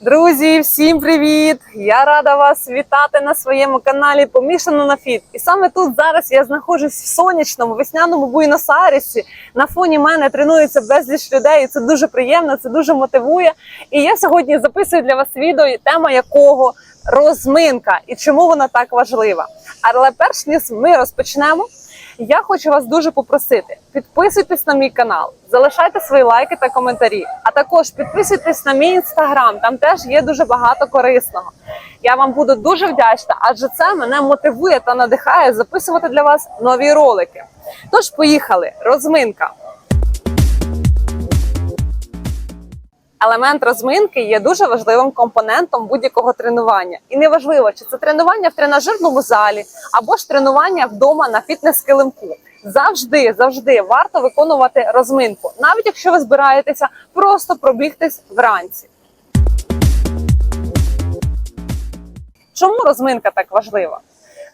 Друзі, всім привіт! Я рада вас вітати на своєму каналі Помішано на фіт. І саме тут зараз я знаходжусь в сонячному весняному Буйнос-Айресі. На фоні мене тренується безліч людей. і Це дуже приємно, це дуже мотивує. І я сьогодні записую для вас відео, тема якого розминка і чому вона так важлива. Але перш ніж ми розпочнемо, я хочу вас дуже попросити: підписуйтесь на мій канал, залишайте свої лайки та коментарі. А також підписуйтесь на мій інстаграм. Там теж є дуже багато корисного. Я вам буду дуже вдячна, адже це мене мотивує та надихає записувати для вас нові ролики. Тож, поїхали! Розминка. Елемент розминки є дуже важливим компонентом будь-якого тренування. І неважливо, чи це тренування в тренажерному залі або ж тренування вдома на фітнес-килимку. Завжди, завжди варто виконувати розминку, навіть якщо ви збираєтеся просто пробігтись вранці. Чому розминка так важлива?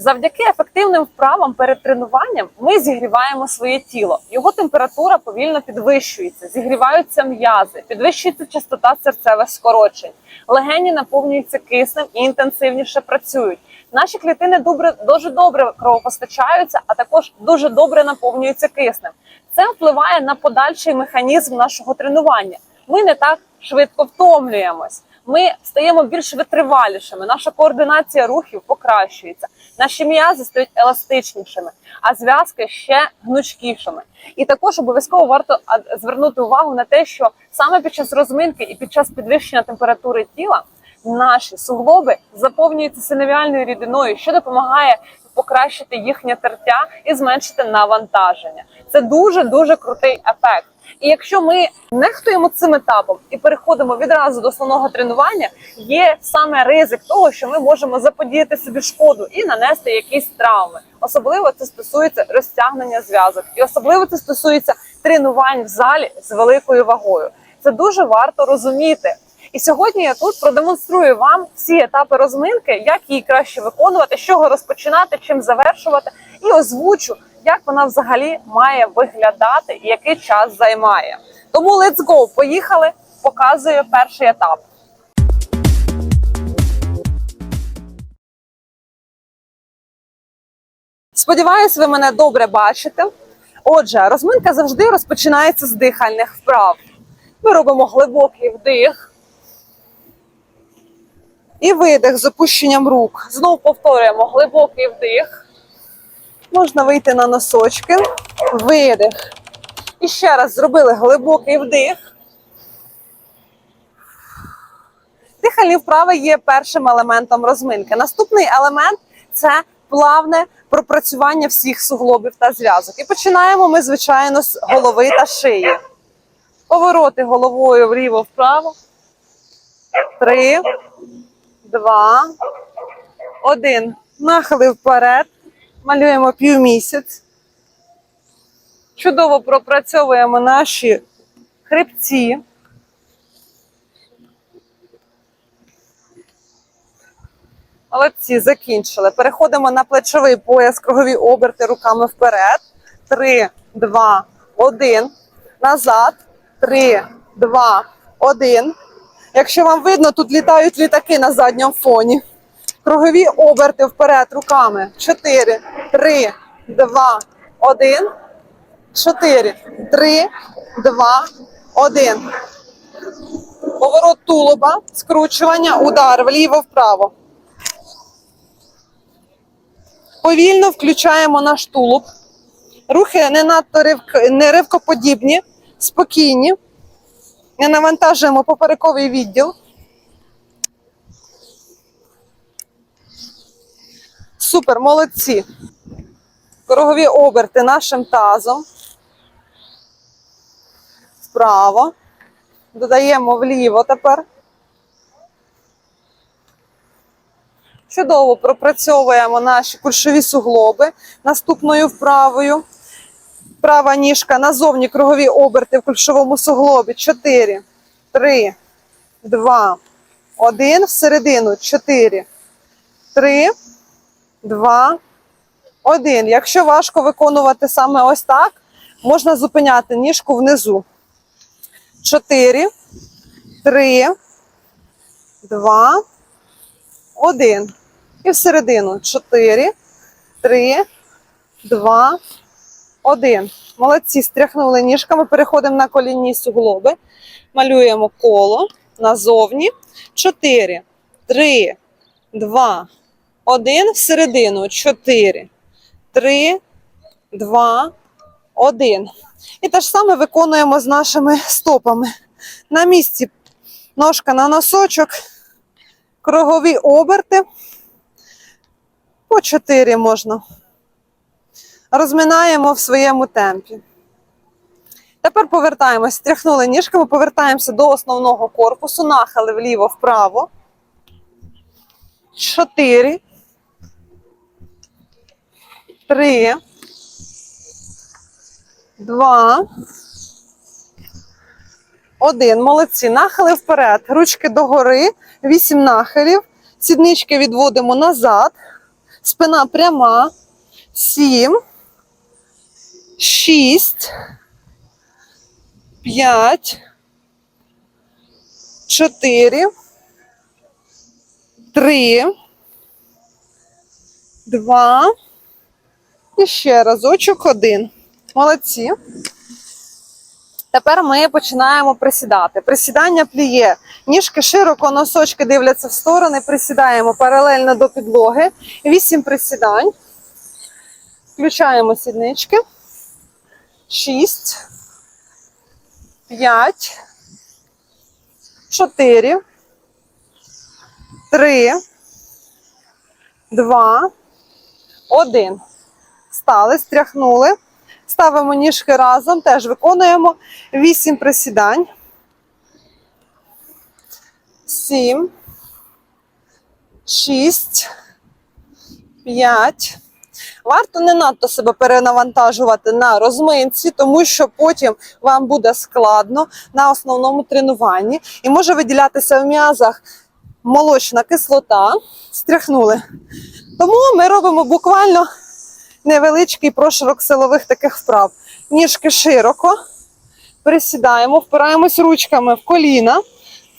Завдяки ефективним вправам перед тренуванням ми зігріваємо своє тіло. Його температура повільно підвищується, зігріваються м'язи, підвищується частота серцевих скорочень, легені наповнюються киснем і інтенсивніше працюють. Наші клітини добре, дуже добре кровопостачаються, а також дуже добре наповнюються киснем. Це впливає на подальший механізм нашого тренування. Ми не так швидко втомлюємось. Ми стаємо більш витривалішими. Наша координація рухів покращується. Наші м'язи стають еластичнішими, а зв'язки ще гнучкішими. І також обов'язково варто звернути увагу на те, що саме під час розминки і під час підвищення температури тіла наші суглоби заповнюються синовіальною рідиною, що допомагає покращити їхнє тертя і зменшити навантаження. Це дуже дуже крутий ефект. І якщо ми нехтуємо цим етапом і переходимо відразу до основного тренування, є саме ризик того, що ми можемо заподіяти собі шкоду і нанести якісь травми. Особливо це стосується розтягнення зв'язок, і особливо це стосується тренувань в залі з великою вагою. Це дуже варто розуміти. І сьогодні я тут продемонструю вам всі етапи розминки, як її краще виконувати, з чого розпочинати, чим завершувати, і озвучу, як вона взагалі має виглядати і який час займає. Тому let's go, поїхали, показую перший етап. Сподіваюсь, ви мене добре бачите. Отже, розминка завжди розпочинається з дихальних вправ. Ми робимо глибокий вдих і видих з опущенням рук. Знову повторюємо глибокий вдих. Можна вийти на носочки, видих. І ще раз зробили глибокий вдих. Дихальні вправи є першим елементом розминки. Наступний елемент це плавне пропрацювання всіх суглобів та зв'язок. І починаємо ми, звичайно, з голови та шиї. Повороти головою вліво-вправо. Три, два, один. Нахили вперед. Малюємо півмісяць. Чудово пропрацьовуємо наші хребці. Молодці, закінчили. Переходимо на плечовий пояс, кругові оберти руками вперед. Три, два, один. Назад. Три, два, один. Якщо вам видно, тут літають літаки на задньому фоні. Кругові оберти вперед руками. Чотири, три, два, один. Чотири, три, два, один. Поворот тулуба, скручування, удар вліво-вправо. Повільно включаємо наш тулуб. Рухи не надто ривк- не ривкоподібні, спокійні. Не навантажуємо поперековий відділ. Супер, молодці. Кругові оберти нашим тазом. Вправо. Додаємо вліво тепер. Чудово пропрацьовуємо наші кульшові суглоби наступною вправою. Права ніжка назовні кругові оберти в кульшовому суглобі. 4, 3, 2, 1. Всередину. 4, 3, 2, 1. Якщо важко виконувати саме ось так, можна зупиняти ніжку внизу. 4, 3, два, один. І всередину. Чотири, три, два, один. Молодці, стряхнули ніжками, переходимо на колінні суглоби. Малюємо коло назовні. Чотири, три, два, один. Всередину. Чотири, три, два, один. І те ж саме виконуємо з нашими стопами. На місці ножка на носочок, кругові оберти. По 4 можна. Розминаємо в своєму темпі. Тепер повертаємось, стряхнули ніжками, повертаємося до основного корпусу, нахили вліво-вправо. 4. 3. 2. Один. Молодці. Нахили вперед. Ручки догори. Вісім нахилів. Сіднички відводимо назад. Спина пряма. Сім. Шість. П'ять. Чотири. Три. Два. І ще разочок один. Молодці. Тепер ми починаємо присідати. Присідання пліє. Ніжки широко, носочки дивляться в сторони. Присідаємо паралельно до підлоги. Вісім присідань. Включаємо сіднички. Шість. П'ять. Чотири. Три. Два. Один. Стали, стряхнули. Ставимо ніжки разом, теж виконуємо 8 присідань. 7, 6, 5. Варто не надто себе перенавантажувати на розминці, тому що потім вам буде складно на основному тренуванні і може виділятися в м'язах молочна кислота. Стряхнули. Тому ми робимо буквально невеличкий прошарок силових таких вправ. Ніжки широко. Присідаємо, впираємось ручками в коліна.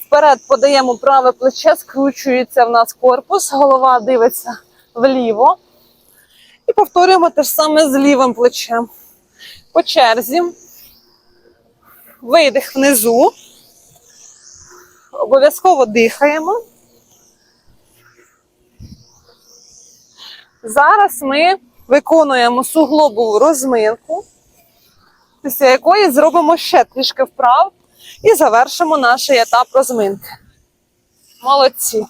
Вперед подаємо праве плече, скручується в нас корпус, голова дивиться вліво. І повторюємо те ж саме з лівим плечем. По черзі. Видих внизу. Обов'язково дихаємо. Зараз ми виконуємо суглобову розминку, після якої зробимо ще трішки вправ і завершимо наш етап розминки. Молодці.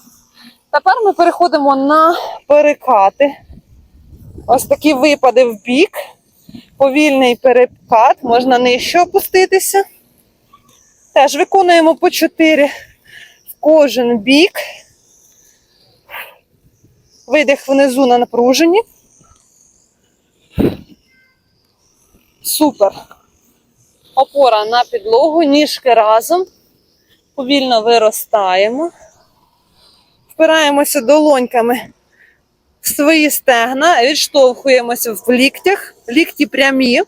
Тепер ми переходимо на перекати. Ось такі випади в бік. Повільний перекат, можна нижче опуститися. Теж виконуємо по 4 в кожен бік. Видих внизу на напруженні. Супер. Опора на підлогу, ніжки разом. Повільно виростаємо. Впираємося долоньками в свої стегна, відштовхуємося в ліктях, лікті прямі.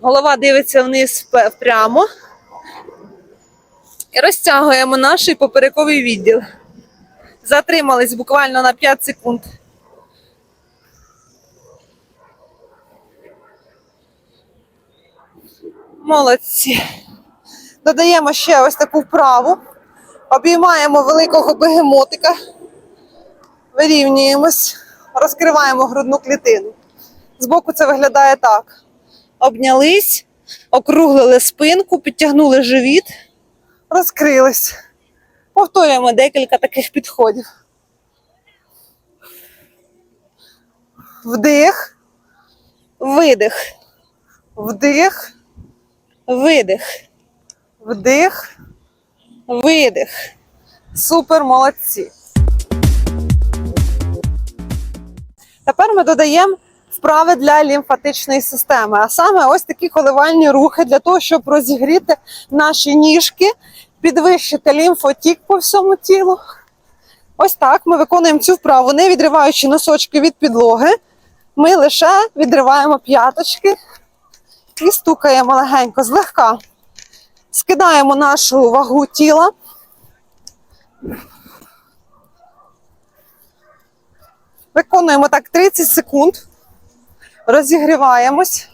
Голова дивиться вниз прямо. І розтягуємо наш поперековий відділ. Затримались буквально на 5 секунд. Молодці. Додаємо ще ось таку вправу. Обіймаємо великого бегемотика. Вирівнюємось, розкриваємо грудну клітину. Збоку це виглядає так: обнялись, округлили спинку, підтягнули живіт, розкрились. Повторюємо декілька таких підходів. Вдих, видих, вдих, видих, вдих, видих. Супер молодці. Тепер ми додаємо вправи для лімфатичної системи, а саме ось такі коливальні рухи для того, щоб розігріти наші ніжки, підвищити лімфотік по всьому тілу. Ось так ми виконуємо цю вправу, не відриваючи носочки від підлоги. Ми лише відриваємо п'яточки і стукаємо легенько, злегка. Скидаємо нашу вагу тіла. Виконуємо так 30 секунд. Розігріваємось.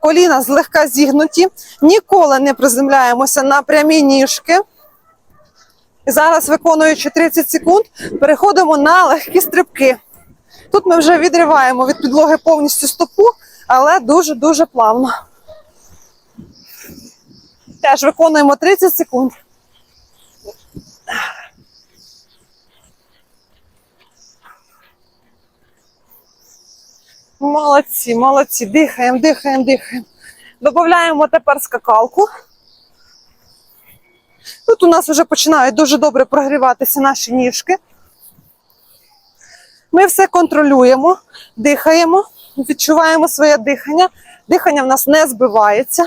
Коліна злегка зігнуті. Ніколи не приземляємося на прямі ніжки. І зараз, виконуючи 30 секунд, переходимо на легкі стрибки. Тут ми вже відриваємо від підлоги повністю стопу але дуже-дуже плавно. Теж виконуємо 30 секунд. Молодці, молодці. Дихаємо, дихаємо, дихаємо. Додаємо тепер скакалку. Тут у нас вже починають дуже добре прогріватися наші ніжки. Ми все контролюємо, дихаємо, відчуваємо своє дихання. Дихання в нас не збивається.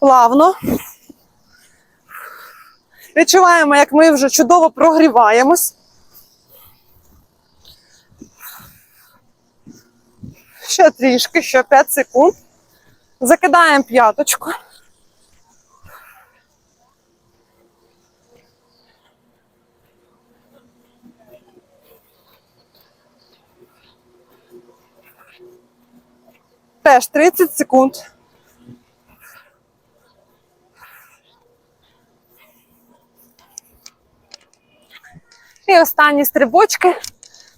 Плавно. Відчуваємо, як ми вже чудово прогріваємось. Ще трішки, ще 5 секунд. Закидаємо п'яточку. Теж 30 секунд. І останні стрибочки.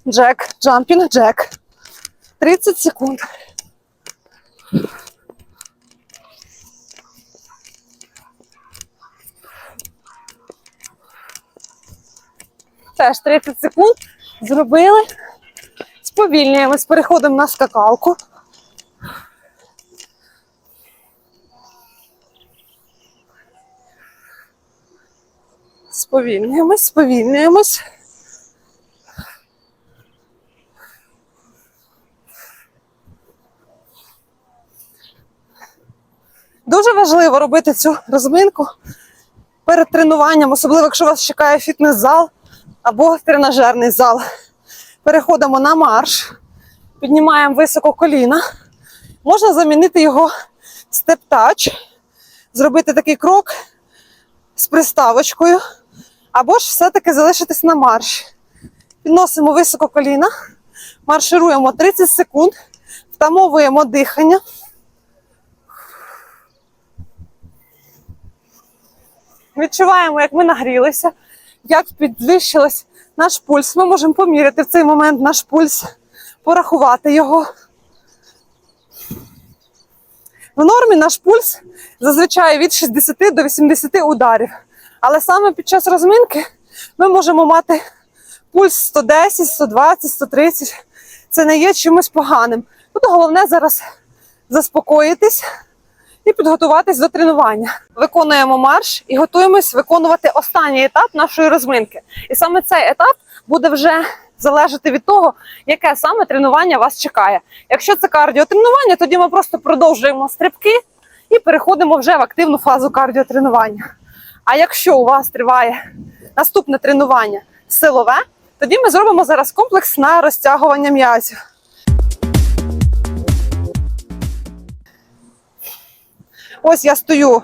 Джек, джампінг, джек. 30 секунд. Теж 30 секунд. Зробили. Сповільнюємось, переходимо на скакалку. Сповільнюємось, сповільнюємось. Дуже важливо робити цю розминку перед тренуванням, особливо якщо вас чекає фітнес-зал або тренажерний зал. Переходимо на марш, піднімаємо високо коліна. Можна замінити його степ-тач, зробити такий крок з приставочкою, або ж все-таки залишитись на марші. Підносимо високо коліна, маршируємо 30 секунд, втамовуємо дихання. Відчуваємо, як ми нагрілися, як підвищилось наш пульс. Ми можемо поміряти в цей момент наш пульс, порахувати його. В нормі наш пульс зазвичай від 60 до 80 ударів. Але саме під час розминки ми можемо мати пульс 110, 120, 130. Це не є чимось поганим. Тут головне зараз заспокоїтись і підготуватись до тренування. Виконуємо марш і готуємось виконувати останній етап нашої розминки. І саме цей етап буде вже залежати від того, яке саме тренування вас чекає. Якщо це кардіотренування, тоді ми просто продовжуємо стрибки і переходимо вже в активну фазу кардіотренування. А якщо у вас триває наступне тренування силове, тоді ми зробимо зараз комплекс на розтягування м'язів. Ось я стою,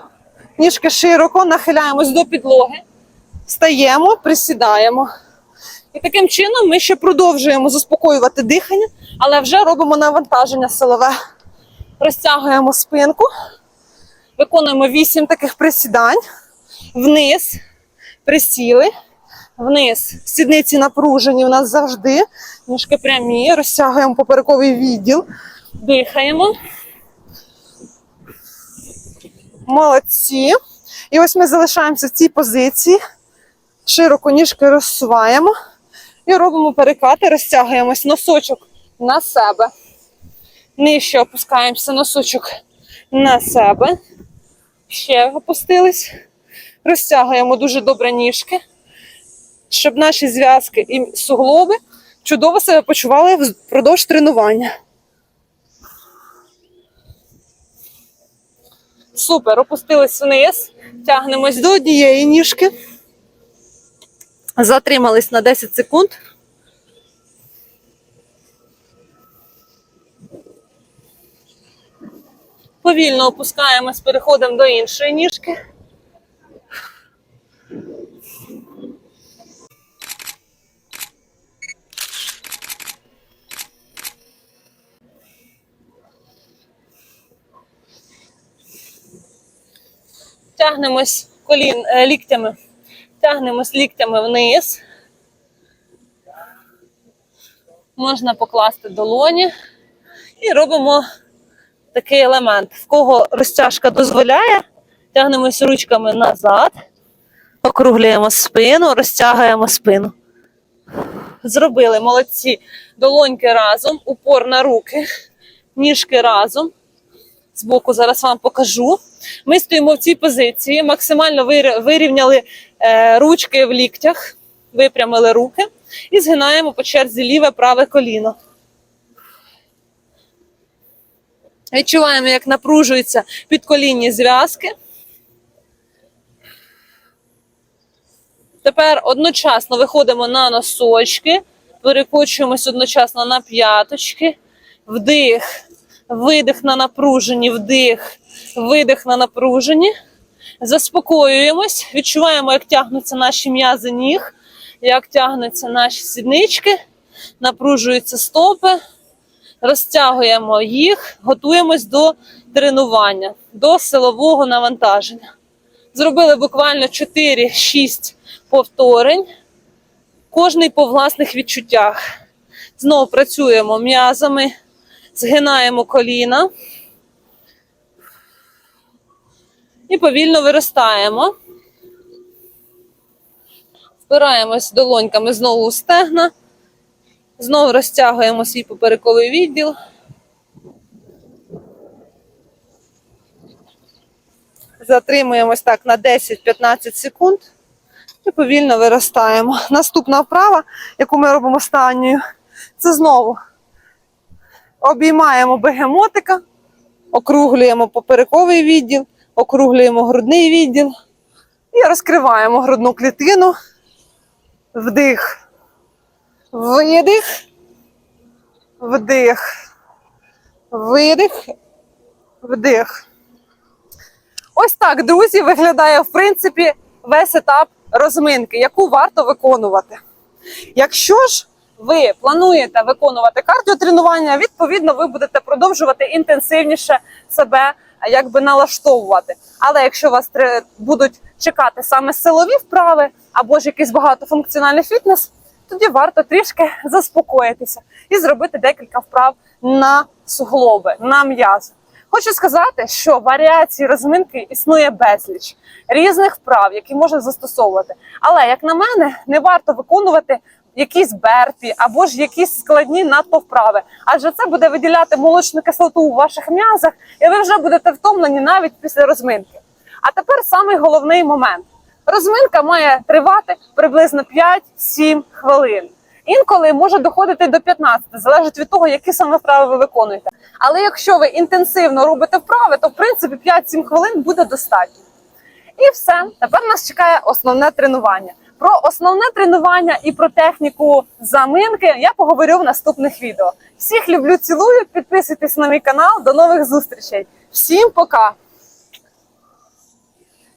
ніжки широко, нахиляємось до підлоги, стаємо, присідаємо. І таким чином ми ще продовжуємо заспокоювати дихання, але вже робимо навантаження силове. Розтягуємо спинку, виконуємо 8 таких присідань, вниз, присіли, вниз. Сідниці напружені у нас завжди. Ніжки прямі, розтягуємо поперековий відділ, дихаємо. Молодці. І ось ми залишаємося в цій позиції. Широко ніжки розсуваємо і робимо перекати, розтягуємось носочок на себе. Нижче опускаємося носочок на себе. Ще опустились. Розтягуємо дуже добре ніжки, щоб наші зв'язки і суглоби чудово себе почували впродовж тренування. Супер, опустились вниз, тягнемось до однієї ніжки. Затримались на 10 секунд. Повільно опускаємось, переходимо до іншої ніжки. Тягнемось колін е, ліктями, тягнемось ліктями вниз. Можна покласти долоні і робимо такий елемент. В кого розтяжка дозволяє, тягнемось ручками назад округлюємо спину, розтягуємо спину. Зробили молодці. Долоньки разом, упор на руки, ніжки разом. Збоку зараз вам покажу. Ми стоїмо в цій позиції, максимально вирівняли е, ручки в ліктях, випрямили руки і згинаємо по черзі ліве праве коліно. Відчуваємо, як напружуються підколінні зв'язки. Тепер одночасно виходимо на носочки, перекочуємось одночасно на п'яточки, вдих, видих на напруженні, вдих, видих на напруженні. Заспокоюємось, відчуваємо, як тягнуться наші м'язи ніг, як тягнуться наші сіднички, напружуються стопи, розтягуємо їх, готуємось до тренування, до силового навантаження. Зробили буквально 4-6 повторень, кожний по власних відчуттях. Знову працюємо м'язами, згинаємо коліна і повільно виростаємо. Впираємось долоньками знову у стегна, знову розтягуємо свій поперековий відділ. Затримуємось так на 10-15 секунд і повільно виростаємо. Наступна вправа, яку ми робимо останньою, це знову обіймаємо бегемотика, округлюємо поперековий відділ, округлюємо грудний відділ і розкриваємо грудну клітину. Вдих, видих, вдих, видих, вдих. Ось так, друзі, виглядає в принципі весь етап розминки, яку варто виконувати. Якщо ж ви плануєте виконувати кардіотренування, відповідно, ви будете продовжувати інтенсивніше себе якби налаштовувати. Але якщо вас будуть чекати саме силові вправи або ж якийсь багатофункціональний фітнес, тоді варто трішки заспокоїтися і зробити декілька вправ на суглоби, на м'язи. Хочу сказати, що варіацій розминки існує безліч різних вправ, які можна застосовувати. Але як на мене, не варто виконувати якісь берпі або ж якісь складні надто вправи, адже це буде виділяти молочну кислоту у ваших м'язах, і ви вже будете втомлені навіть після розминки. А тепер самий головний момент: розминка має тривати приблизно 5-7 хвилин. Інколи може доходити до 15, залежить від того, які саме вправи ви виконуєте. Але якщо ви інтенсивно робите вправи, то в принципі 5-7 хвилин буде достатньо. І все. Тепер нас чекає основне тренування. Про основне тренування і про техніку заминки я поговорю в наступних відео. Всіх люблю, цілую. Підписуйтесь на мій канал. До нових зустрічей. Всім пока!